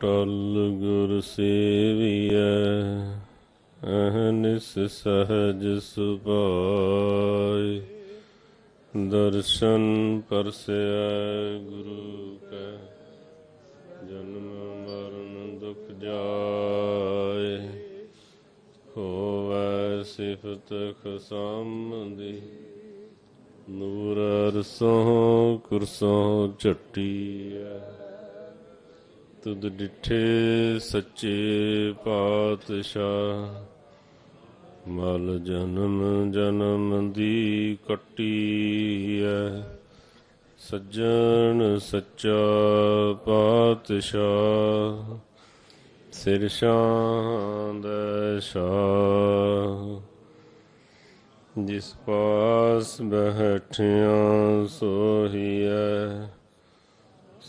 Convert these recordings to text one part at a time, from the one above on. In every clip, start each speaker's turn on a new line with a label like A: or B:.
A: ਟਲ ਗੁਰ ਸੇਵੀਐ ਅਹਨਿਸ ਸਹਜ ਸੁਭਾਇ। ਦਰਸ਼ਨ ਪਰਸੈ ਗੁਰੂ ਕੈ, ਜਨਮ ਮਰਨ ਦੁਖ ਜਾਏ। ਹੋਵੈ ਸਿਫਤ ਖਸਮ ਦੀ ਨੂਰ ਅਰਸੋਂ ਕੁਰਸੋ ਝੱਟੀਐ। ਤੁਧ ਡਿਠੇ ਸੱਚੇ ਪਾਤਸ਼ਾਹ। ਮਲ ਜਨਮ ਜਨਮ ਦੀ ਕੱਟੀ ਐ ਸੱਜਣ ਸੱਚਾ ਪਾਤਸ਼ਾਹ। ਸਿਰ ਸ਼ਾਂਦ ਸ਼ਾਹ ਜਿਸ ਪਾਸ ਬਹਿਠਿਆ ਸੋਹੀਐ।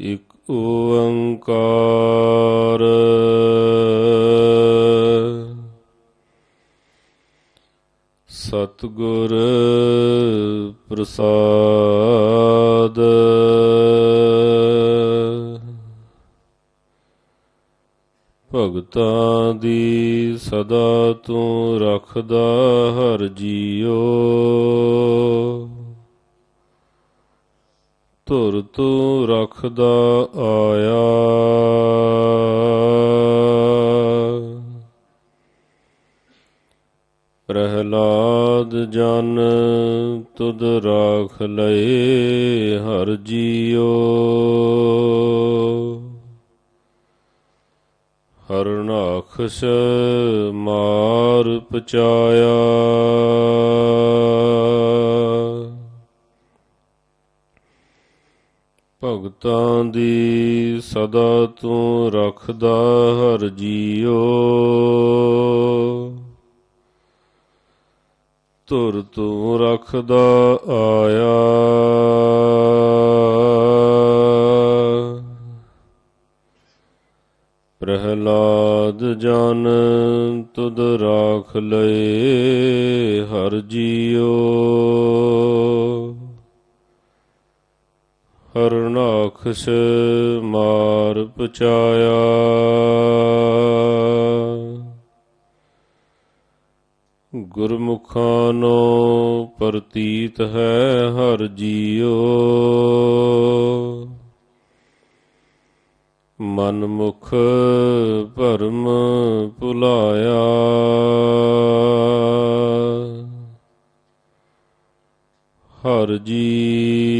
A: ਇਕ ਓੰਕਾਰ ਸਤਿਗੁਰ ਪ੍ਰਸਾਦ। ਭਗਤਾਂ ਦੀ ਸਦਾ ਤੂੰ ਰੱਖਦਾ ਹਰ ਜੀਓ। ਧੁਰ ਤੂੰ ਰੱਖਦਾ ਆਇਆ। ਪ੍ਰਹਲਾਦ ਜਨ ਤੁਧ ਰਾਖ ਲਏ ਹਰ ਜੀਓ ਹਰਨਾਖਸ ਮਾਰ ਪਚਾਇਆ। ਭਗਤਾਂ ਦੀ ਸਦਾ ਤੂੰ ਰੱਖਦਾ ਹਰ ਜੀਓ। ਤੁਰ ਤੂੰ ਰੱਖਦਾ ਆਇਆ। ਪ੍ਰਹਲਾਦ ਜਨ ਤੁਧ ਰਾਖ ਲਏ ਹਰ ਜੀਓ। ਹਰਨਾਖਸ ਮਾਰ ਪਚਾਇਆ। ਗੁਰਮੁਖਾਂ ਨੂੰ ਪ੍ਰਤੀਤ ਹੈ ਹਰ ਜੀਓ ਮਨ ਮੁਖ ਭਰਮ ਭੁਲਾਇਆ। ਹਰ ਜੀ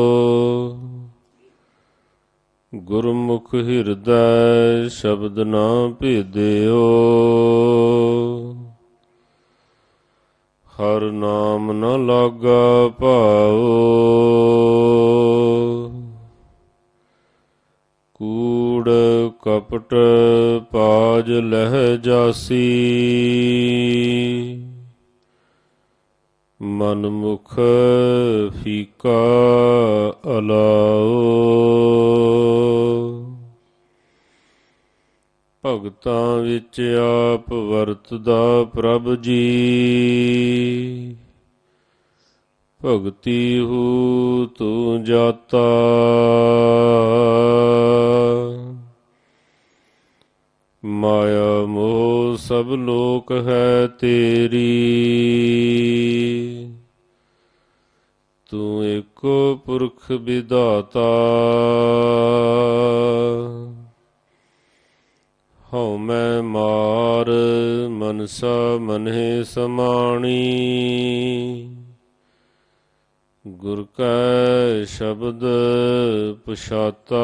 A: ਗੁਰਮੁਖ ਹਿਰਦੈ ਸ਼ਬਦ ਨਾ ਭੇਦਿਓ। ਹਰ ਨਾਮ ਨ ਲਾਗਾ ਭਾਉ। ਕੂੜ ਕਪਟ ਪਾਜ ਲਹਿ ਜਾਸੀ। ਮਨਮੁਖ ਫੀਕਾ ਅਲਾਓ। ਭਗਤਾਂ ਵਿੱਚ ਆਪ ਵਰਤਦਾ ਪ੍ਰਭ ਜੀ। ਭਗਤੀ ਹੂ ਤੂੰ ਜਾਤਾ। ਮਾਇਆ ਮੋਹ ਸਭ ਲੋਕ ਹੈ ਤੇਰੀ। ਤੂੰ ਏਕੋ ਪੁਰਖ ਵਿਦਾਤਾ ਹਉ ਮੈਂ ਮਾਰ ਮਨਸਾ ਮਨਹਿ ਸਮਾਣੀ। ਗੁਰ ਕੈ ਸ਼ਬਦ ਪਛਾਤਾ।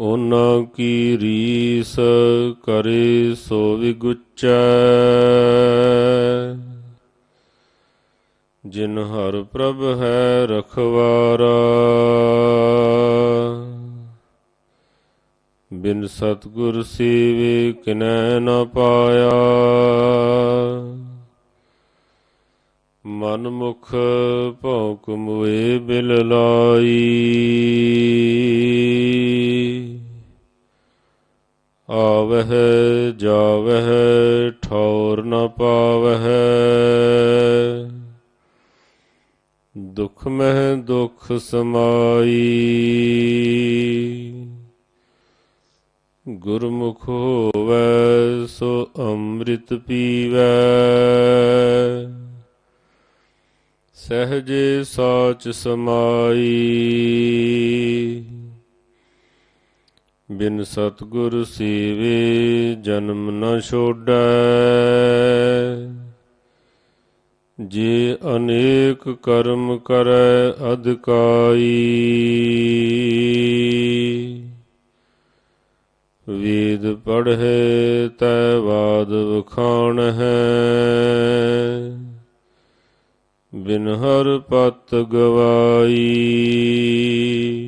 A: ਉਹਨਾਂ ਕੀ ਰੀਸ ਕਰੇ ਸੋ ਵਿਗੁਚੈ। ਜਿਨ ਹਰ ਪ੍ਰਭ ਹੈ ਰਖਵਾਰਾ। ਬਿਨ ਸਤਗੁਰ ਸੇਵੇ ਕਿਨੈ ਨ ਪਾਇਆ। ਮਨ ਮੁਖ ਭੌਂਕ ਮੁਏ ਬਿਲ ਲਾਈ। ਆਵਹਿ, ਜਾਵਹਿ, ਠੌਰ ਨ ਪਾਵਹਿ। ਦੁਖ ਮਹਿ ਦੁਖ ਸਮਾਈ। ਗੁਰਮੁਖ ਹੋਵੈ, ਸੋ ਅੰਮ੍ਰਿਤ ਪੀਵੈ। ਸਹਜੇ ਸਾਚ ਸਮਾਈ। ਬਿਨ ਸਤਗੁਰ ਸੇਵੇ ਜਨਮ ਨ ਛੋੜੈ। ਜੇ ਅਨੇਕ ਕਰਮ ਕਰੈ, ਅਧਿਕਾਈ। ਵੇਦ ਪੜ੍ਹੇ, ਤੈ ਬਾਦ ਵਖਾਣ ਹੈ ਬਿਨ ਹਰ ਪਤ ਗਵਾਈ।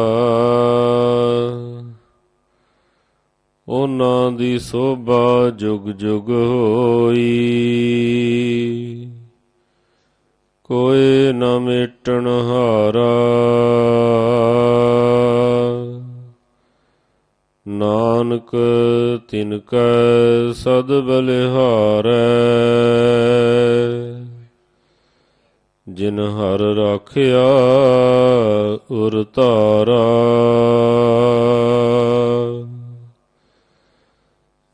A: ਉਹਨਾਂ ਦੀ ਸੋਭਾ ਜੁਗ ਜੁਗ ਹੋਈ। ਕੋਈ ਨਾ ਮਿਟਣ ਹਾਰਾ, ਨਾਨਕ ਤਿਨ ਕੈ ਸਦ ਬਲਿਹਾਰੈ। ਜਿਨ ਹਰ ਰਾਖਿਆ ਉਰ ਧਾਰਾ।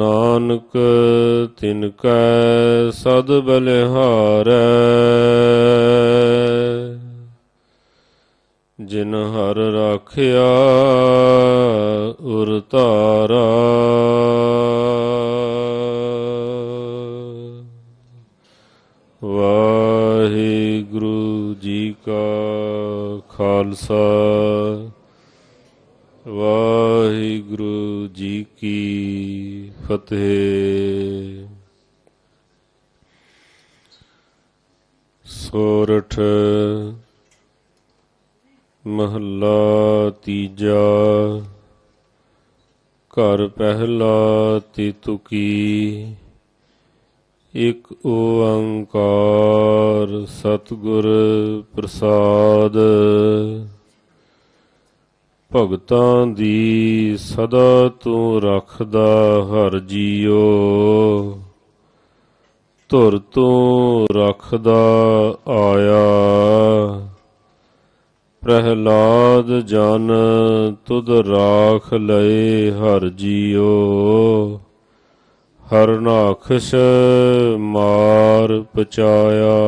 A: ਨਾਨਕ ਤਿਨ ਕੈ ਸਦ ਬਲਿਹਾਰੈ। ਜਿਨ ਹਰ ਰਾਖਿਆ ਉਰ ਧਾਰਾ। ਫਤਿਹ ਸੋਰਠ ਮਹੱਲਾ ਤੀਜਾ ਘਰ ਪਹਿਲਾ ਤਿਤੁਕੀ ਇਕ ਓੰਕਾਰ ਸਤਿਗੁਰ ਪ੍ਰਸਾਦ। ਭਗਤਾਂ ਦੀ ਸਦਾ ਤੂੰ ਰੱਖਦਾ ਹਰ ਜੀਓ। ਧੁਰ ਤੂੰ ਰੱਖਦਾ ਆਇਆ। ਪ੍ਰਹਲਾਦ ਜਨ ਤੁਧ ਰਾਖ ਲਏ ਹਰ ਜੀਓ। ਹਰ ਮਾਰ ਪਚਾਇਆ।